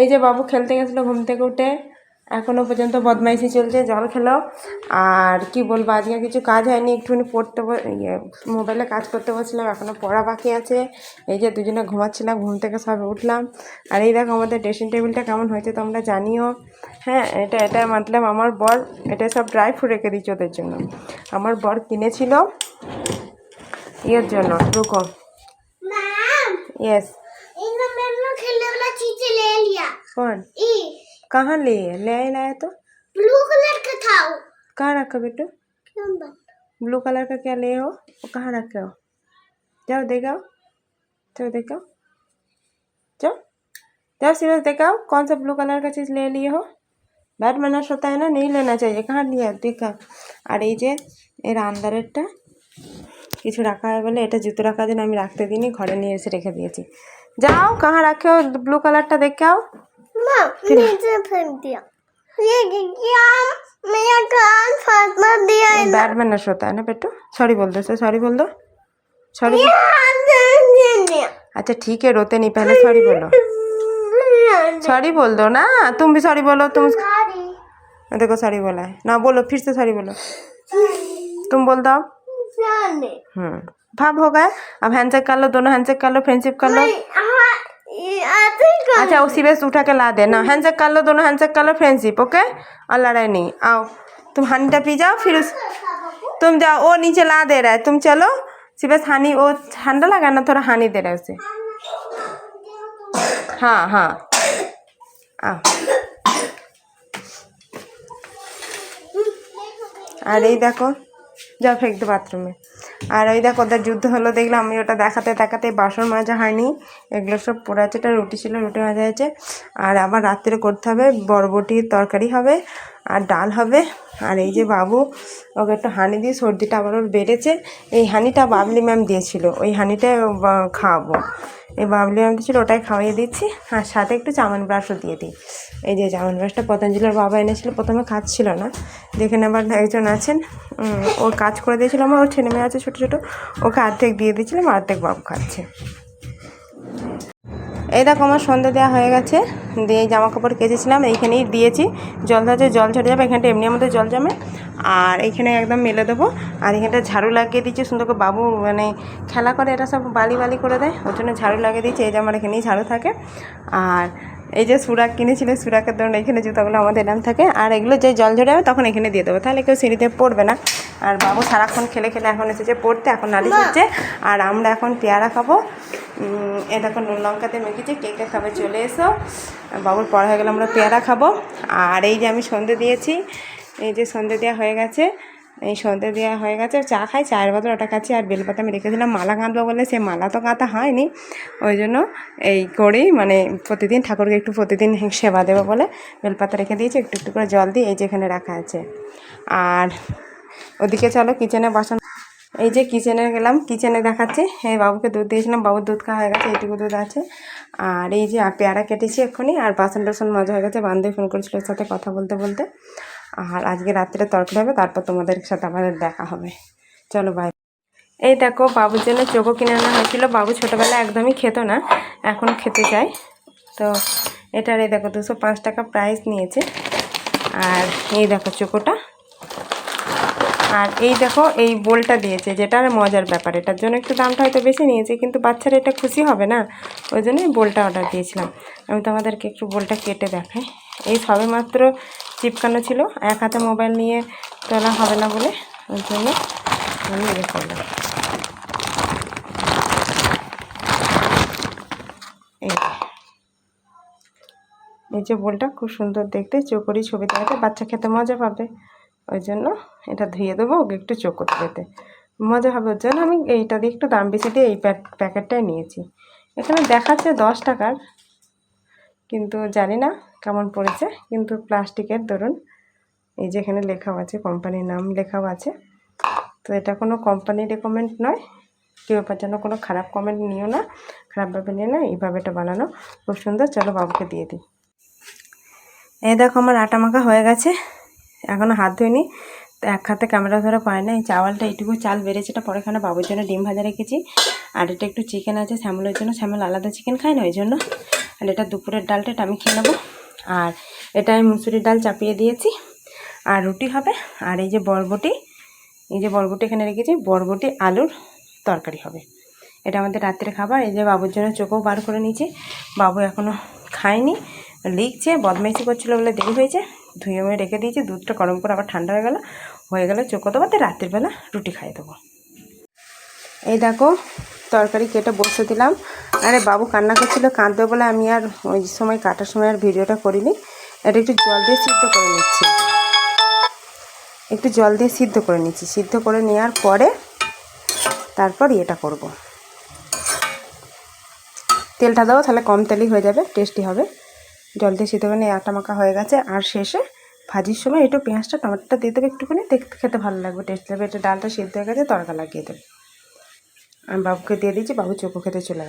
এই যে বাবু খেলতে গেছিল ঘুম থেকে উঠে এখনও পর্যন্ত বদমাইশি চলছে জল খেলো। আর কি বলব আজকে কিছু কাজ হয়নি একটুখানি পড়তে ইয়ে মোবাইলে কাজ করতে বসছিলাম এখনও পড়া বাকি আছে। এই যে দুজনে ঘুমাচ্ছিলাম ঘুম থেকে সবে উঠলাম। আর এই দেখো আমাদের ড্রেসিং টেবিলটা কেমন হয়েছে তোমরা জানিও। হ্যাঁ এটা এটা মতলব আমার বর এটা সব ড্রাই ফ্রুট রেখে দিচ্ছে ওদের জন্য। আমার বর কিনেছিল ইয়ের জন্য রুকো। मैम कौन कहाँ ले ले लाया तो ब्लू कलर का था कहाँ रखा बेटू ब्लू कलर का क्या ले हो वो कहाँ रखे हो जाओ देखाओ जाओ देखाओ जाओ जाओ सीरियस देखाओ कौन सा ब्लू कलर का चीज़ ले लिए हो ব্যাড ম্যানার্স होता है ना नहीं लेना चाहिए कहाँ लिया দেখা আর এই যে এর আন্দারেরটা কিছু রাখা হয় বলে এটা জুতো রাখার জন্য আমি রাখতে দিইনি ঘরে নিয়ে এসে রেখে দিয়েছি যাও কাহা রাখেও ব্লু কালারটা দেখাও देखाओ माँ नीचे फेंक दिया ये क्या मेरा कान फाटना दिया है बैड मैनर्स होता है ना बेटू सॉरी बोल दो सॉरी बोल दो सॉरी हाथ दे दिया अच्छा ठीक है रोते नहीं पहले सॉरी बोलो सॉरी बोल दो ना तुम भी सॉरी बोलो तुम सॉरी देखो सॉरी बोला है ना बोलो फिर से सॉरी बोलो तुम बोल दो सॉरी हम्म भाव हो गया अब हैंडशेक कर लो दोनों हैंडशेक कर लो फ्रेंडशिप कर लो हाँ ये आते ही कर अच्छा उसी बेस उठा के ला देना हैंडशेक कर लो दोनों हैंडशेक कर लो फ्रेंडशिप ओके और लड़ाई नहीं आओ तुम हानिटा पी जाओ फिर उस तुम जाओ वो नीचे ला दे रहा है तुम चलो सिर्फ हानि वो ठंडा लगा ना थोड़ा हानि दे रहा है उसे हाँ हाँ आओ আর এই দেখো যা ফেক দে বাথরুমে আর ওই দেখো, ওদের যুদ্ধ হলো, দেখলাম আমি ওটা দেখাতে দেখাতে বাসন মাজা হয়নি। এগুলো সব পড়ে আছে রুটি ছিল, রুটি মাজা হয়েছে। আর আবার রাত্রে করতে হবে, বরবটির তরকারি হবে। আর ডাল হবে। আর এই যে বাবু, ওকে একটু হানি দিয়ে সর্দিটা আবার ওর বেড়েছে। এই হানিটা বাবলি ম্যাম দিয়েছিল। ওই হানিটা খাওয়াবো। এই বাবলি ম্যাম দিয়েছিল, ওটাই খাওয়িয়ে দিচ্ছি। আর সাথে একটু চামন ব্রাশও দিয়ে দিই। এই যে চামন ব্রাশটা পতঞ্জলির বাবা এনেছিল, প্রথমে খাচ্ছিল না। যেখানে আবার একজন আছেন। ও কাজ করে দিয়েছিলাম ওর ছেলে মেয়ে আছে ছোটো ছোটো। ওকে অর্ধেক দিয়ে দিয়েছিলাম অর্ধেক বাবু খাচ্ছে। এই দেখো আমার সন্ধে দেওয়া হয়ে গেছে। দিয়ে জামা কাপড় কেচেছিলাম, এইখানেই দিয়েছি। জল ধরছে জল ঝরে যাবে, এখানটা এমনি আমাদের জল জমে। আর এইখানে একদম মেলে দেবো। আর এখানটা ঝাড়ু লাগিয়ে দিচ্ছি, সুন্দর করে বাবু মানে খেলা করে এটা সব বালি বালি করে দেয়। ওর জন্য ঝাড়ু লাগিয়ে দিচ্ছি এই যে আমার এখানেই ঝাড়ু থাকে। আর এই যে সুরাক কিনেছিল, সুরাকের ধরুন এখানে জুতাগুলো আমাদের নাম থাকে। আর এগুলো যে জল ঝরে যাবে, তখন এখানে দিয়ে দেবো। তাহলে কেউ সিঁড়িতে পড়বে না। আর বাবু সারাক্ষণ খেলে খেলে এখন এসেছে পড়তে, এখন নালিশ হচ্ছে। আর আমরা এখন পেয়ারা খাব। এ দেখো, নুন লঙ্কাতে মেখেছি কে কে খাবে, চলে এসো। বাবুর পড়া হয়ে গেলে আমরা পেয়ারা খাব। আর এই যে আমি সন্ধে দিয়েছি, এই যে সন্ধে দেওয়া হয়ে গেছে, এই সন্ধে দেওয়া হয়ে গেছে, চা খাই, চায়ের বদল ওটা খাচ্ছি, আর বেলপাতা আমি রেখেছিলাম মালা গাঁথবো বলে সে মালা তো কাঁথা হয়নি, ওই জন্য এই করেই মানে প্রতিদিন ঠাকুরকে একটু প্রতিদিন সেবা দেবো বলে বেলপাতা রেখে দিয়েছি, একটু একটু করে জল দিয়ে এই যেখানে রাখা আছে। আর ওদিকে চলো কিচেনে বাসন এই যে কিচেনে গেলাম, কিচেনে দেখাচ্ছি। এই বাবুকে দুধ দিয়েছিলাম, বাবুর দুধ খাওয়া হয়ে গেছে, এইটুকু দুধ আছে। আর এই যে পেয়ারা কেটেছি এক্ষুনি, আর বাসন টাসন মজা হয়ে গেছে, বান্ধবী ফোন করেছিল ওর সাথে কথা বলতে বলতে। আর আজকে রাত্রে তরকারি হবে, তারপর তোমাদের সাথে আমাদের দেখা হবে। চলো বাই এই দেখো, বাবুর জন্য চোখো কিনে আনা হয়েছিল। বাবু ছোটোবেলায় একদমই খেত না, এখন খেতে চায়। তো এটার এই দেখো, দুশো পাঁচ টাকা প্রাইস নিয়েছে। আর এই দেখো চোখোটা। আর এই দেখো, এই বোলটা দিয়েছে যেটার মজার ব্যাপার। এটার জন্য একটু দামটা হয়তো বেশি নিয়েছে, কিন্তু বাচ্চারা এটা খুশি হবে না, ওই জন্য এই বোলটা অর্ডার দিয়েছিলাম। আমি তোমাদেরকে একটু বোলটা কেটে দেখাই। এই সবে মাত্র চিপকানো ছিল, এক হাতে মোবাইল নিয়ে তোলা হবে না বলে, ওই জন্য আমি ইয়ে করলাম। এই এই যে বোলটা খুব সুন্দর দেখতে চোখরি ছবি আছে বাচ্চা খেতে মজা পাবে। ওই জন্য এটা ধুয়ে দেবো, ওকে একটু করতে যেতে মজা হবে, ওর জন্য আমি এইটা দিয়ে একটু দাম বেশি দিয়ে এই প্যাক- প্যাকেটটাই নিয়েছি। এখানে দেখাচ্ছে দশ টাকার, কিন্তু জানি না কেমন পড়েছে, কিন্তু প্লাস্টিকের ধরুন, এই যে এখানে লেখাও আছে, কোম্পানির নাম লেখাও আছে। তো এটা কোনো কোম্পানি রেকমেন্ড নয়, কেউ এবার যেন কোনো খারাপ কমেন্ট নিও না, খারাপভাবে নিও না, এইভাবে এটা বানানো খুব সুন্দর। চলো বাবুকে দিয়ে দিই। এই দেখো আমার আটা মাখা হয়ে গেছে। এখনও হাত ধুইনি। তো এক হাতে ক্যামেরা ধরা পায় না এই চাওয়ালটা এইটুকু চাল বেড়েছে, এটা পরে খানে বাবুর জন্য ডিম ভাজা রেখেছি। আর এটা একটু চিকেন আছে, শ্যামলের জন্য। শ্যামল আলাদা চিকেন খায় না, ওই জন্য। আর এটা দুপুরের ডালটা, এটা আমি খেয়ে নেব। আর এটা আমি মুসুরির ডাল চাপিয়ে দিয়েছি। আর রুটি হবে। আর এই যে বরবটি, এই যে বরবটি এখানে রেখেছি। বরবটি, আলুর তরকারি হবে। এটা আমাদের রাত্রে খাবার। এই যে বাবুর জন্য চোখও বার করে নিয়েছি। বাবু এখনও খায়নি। লিখছে, বদমাইশি করছিল বলে দেরি হয়েছে। ধুয়ে মুয়ে রেখে দিয়েছি, দুধটা গরম করে আবার ঠান্ডা হয়ে গেল, হয়ে গেলে চোখও দেবো তো রাত্রিবেলা রুটি খাইয়ে দেবো। এই দেখো, তরকারি কেটে বসে দিলাম। আরে বাবু কান্না করছিল, কাঁদবে বলে আমি আর ওই সময় কাটার সময় আর ভিডিওটা করিনি। এটা একটু জল দিয়ে সিদ্ধ করে নিচ্ছি। একটু জল দিয়ে সিদ্ধ করে নিচ্ছি। সিদ্ধ করে নেওয়ার পরে তারপর এটা করব। তেলটা দেবো তাহলে কম তেলই হয়ে যাবে, টেস্টি হবে। জল দিয়ে সিদ্ধ করে আটা মাখা হয়ে গেছে। আর শেষে ভাজির সময় একটু পেঁয়াজটা, টমেটোটা দিয়ে দেবে একটুখানি, দেখতে খেতে ভালো লাগবে টেস্ট লাগবে। এটা ডালটা সিদ্ধ হয়ে গেছে তড়কা লাগিয়ে দেবে। আমি বাবুকে দিয়ে দিয়েছি, বাবু চোখো খেতে চলে